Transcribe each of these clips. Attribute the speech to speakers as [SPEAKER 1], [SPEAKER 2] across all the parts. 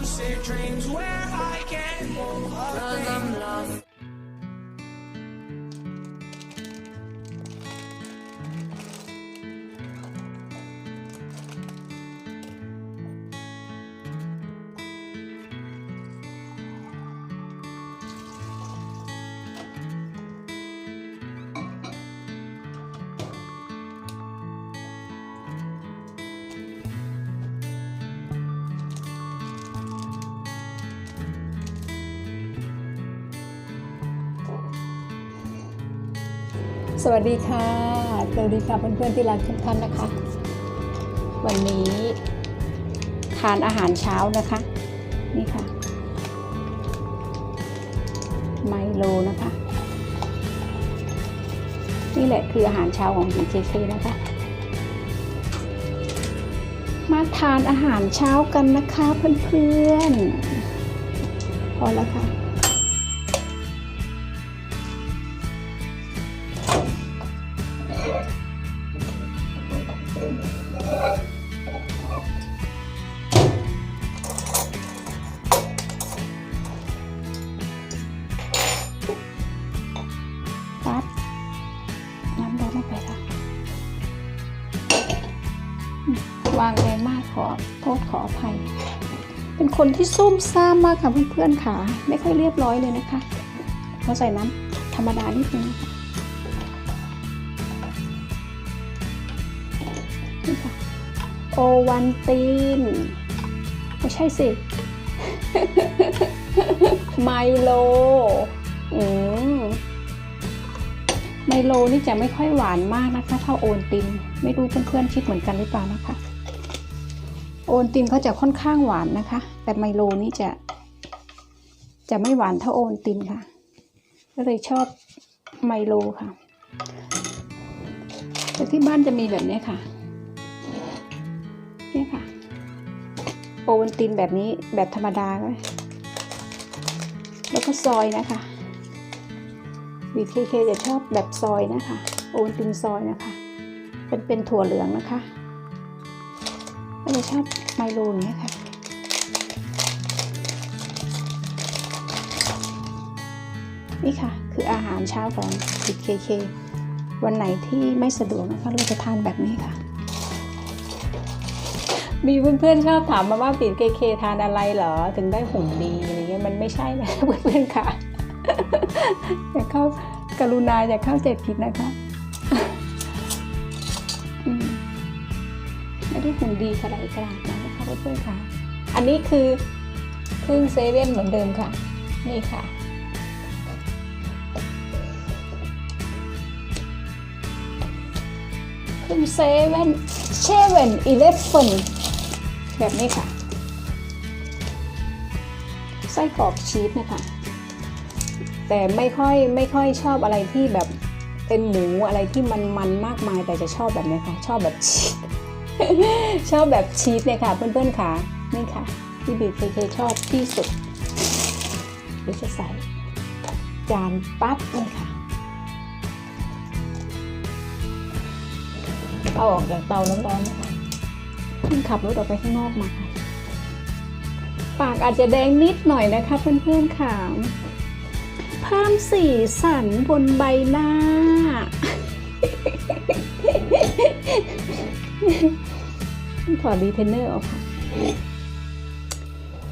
[SPEAKER 1] lucid dreams where I can't thing.
[SPEAKER 2] I'm lost.
[SPEAKER 3] สวัสดีค่ะสวัสดีค่ะเพื่อนๆที่รักทุกท่านนะคะ วันนี้ทานอาหารเช้านะคะ นี่ค่ะ ไมโลนะคะ นี่แหละคืออาหารเช้าของ BKK นะคะ มาทานอาหารเช้ากันนะคะเพื่อนๆ พอแล้วค่ะ วางแรงมากขอโทษขออภัย เป็นคนที่ซุ่มซ่ามมากค่ะเพื่อนๆค่ะ ไม่ค่อยเรียบร้อยเลยนะคะเราใส่น้ำธรรมดานิดนึงนะคะนี่ค่ะโอวันตีนไม่ใช่สิ ไมโล อืมไมโลนี่จะไม่ค่อยหวานมากนะคะ เท่าโอนติน ไม่รู้เพื่อนๆคิดเหมือนกันหรือเปล่านะคะ โอนตินเขาจะค่อนข้างหวานนะคะ แต่ไมโลนี่จะ จะไม่หวานเท่าโอนตินค่ะ ก็เลยชอบไมโลค่ะ แต่ที่บ้านจะมีแบบนี้ค่ะนี่ค่ะ โอวันตินแบบนี้แบบธรรมดาก็แล้วก็ซอยนะคะ BKK จะชอบแบบซอยนะคะ โอวันตินซอยนะคะ เป็นเป็นถั่วเหลืองนะคะ ก็จะชอบไมโลอย่างเนี้ยค่ะนี่ค่ะ คืออาหารเช้าของ BKK วันไหนที่ไม่สะดวกนะคะเราจะทานแบบนี้ค่ะ มีเพื่อนๆชอบถามมาว่าปีนเคเคทานอะไรเหรอ ถึงได้หุ่นดีอะไรเงี้ยมันไม่ใช่นะเพื่อนๆค่ะอย่าเข้ากรุณาอย่าเข้าใจผิดนะคะ ไม่ได้หุ่นดีขนาดขนาดนั้นนะคะเพื่อนๆค่ะ อันนี้คือครึ่งเซเว่นเหมือนเดิมค่ะ นี่ค่ะครึ่งเซเว่นเชเว่นอีเลฟเฟนแบบนี้ค่ะ ไส้กรอกชีสนะคะ แต่ไม่ค่อยไม่ค่อยชอบอะไรที่แบบเป็นหมูอะไรที่มันมันมากมายแต่จะชอบแบบนี้ค่ะ ชอบแบบชีส ชอบแบบชีสเนี่ยค่ะ เพื่อนๆค่ะนี่ค่ะ ที่บีเคชอบที่สุดเดี๋ยวจะใส่จานปั๊บนี่ค่ะเอาออกจากเตาร้อนๆนะคะเพิ่งขับรถออกไปข้างนอกมาค่ะปากอาจจะแดงนิดหน่อยนะคะเพื่อนๆค่ะเพิ่มสีสันบนใบหน้า ถอดรีเทนเนอร์ออกค่ะ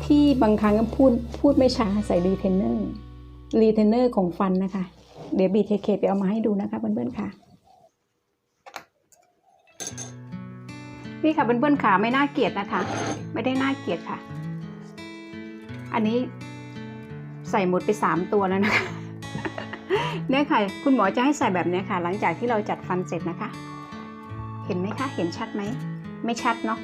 [SPEAKER 3] ที่บางครั้งก็พูดพูดไม่ช้าใส่รีเทนเนอร์รีเทนเนอร์ของฟันนะคะ เดี๋ยวบีเทเคไปเอามาให้ดูนะคะเพื่อนๆค่ะนี่ค่ะเพื่อนๆขาไม่น่าเกลียดนะคะ ไม่ได้น่าเกลียดค่ะ อันนี้ใส่หมดไปสามตัวแล้วนะคะเนี่ยค่ะ คุณหมอจะให้ใส่แบบเนี้ยค่ะ หลังจากที่เราจัดฟันเสร็จนะคะ เห็นไหมคะ เห็นชัดไหม ไม่ชัดเนาะ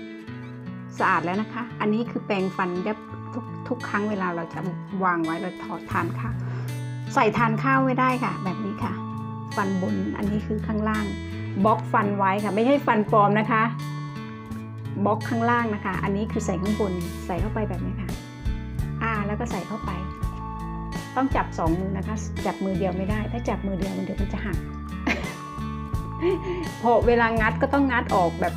[SPEAKER 3] สะอาดแล้วนะคะ อันนี้คือแปรงฟันเรียบทุกทุกครั้งเวลาเราจะวางไว้เราถอดทานข้าวใส่ทานข้าวไว้ได้ค่ะ แบบนี้ค่ะ ฟันบนอันนี้คือข้างล่างบล็อกฟันไว้ค่ะ ไม่ใช่ฟันปลอมนะคะบล็อกข้างล่างนะคะ อันนี้คือใส่ข้างบนใส่เข้าไปแบบนี้ค่ะอ่าแล้วก็ใส่เข้าไป ต้องจับสองมือนะคะ จับมือเดียวไม่ได้ ถ้าจับมือเดียวมันเดี๋ยวมันจะหักพอเวลางัดก็ต้องงัดออกแบบ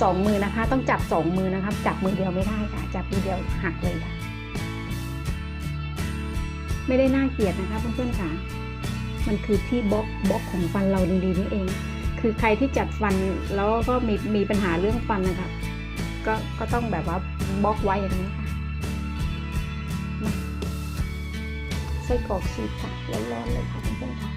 [SPEAKER 3] สองมือนะคะ ต้องจับสองมือนะครับจับมือเดียวไม่ได้ค่ะ จับมือเดียวหักเลยค่ะ ไม่ได้น่าเกลียดนะคะเพื่อนๆค่ะ มันคือที่บล็อกบล็อกของฟันเราดีๆนี่เอง คือใครที่จัดฟันแล้วก็มีมีปัญหาเรื่องฟันนะคะ ก็ก็ต้องแบบว่าบล็อกไว้อย่างนี้ค่ะไส้กรอกชีสค่ะร้อนๆเลยค่ะเพื่อนๆค่ะ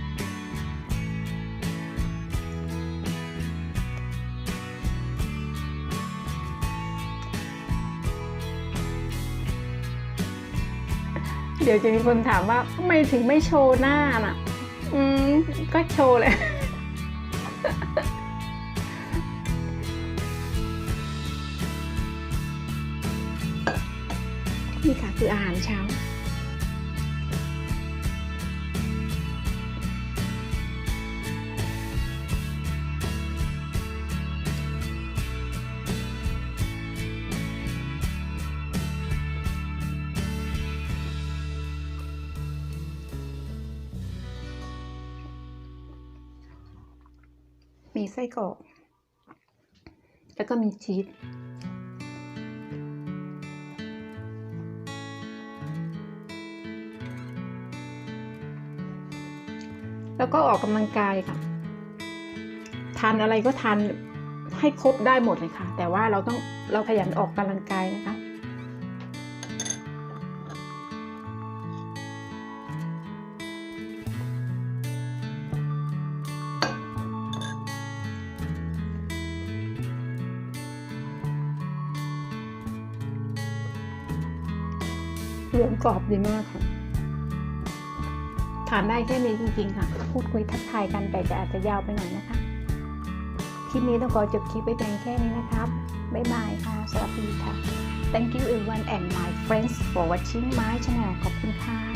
[SPEAKER 3] เดี๋ยวจะมีคนถามว่าทำไมถึงไม่โชว์หน้าน่ะ อืม ก็โชว์เลย นี่ค่ะคืออาหารเช้า มีไส้กรอก แล้วก็มีชีสแล้วก็ออกกำลังกายค่ะ ทานอะไรก็ทานให้ครบได้หมดเลยค่ะ แต่ว่าเราต้องเราขยันออกกำลังกายนะคะ เหลืองกรอบดีมากค่ะทานได้แค่นี้จริงๆค่ะ พูดคุยทักทายกันแต่จะอาจจะยาวไปหน่อยนะคะ คลิปนี้ต้องขอจบคลิปไปเพียงแค่นี้นะครับ บ๊ายบายค่ะ สวัสดีค่ะ Thank you everyone and my friends for watching my channel ขอบคุณค่ะ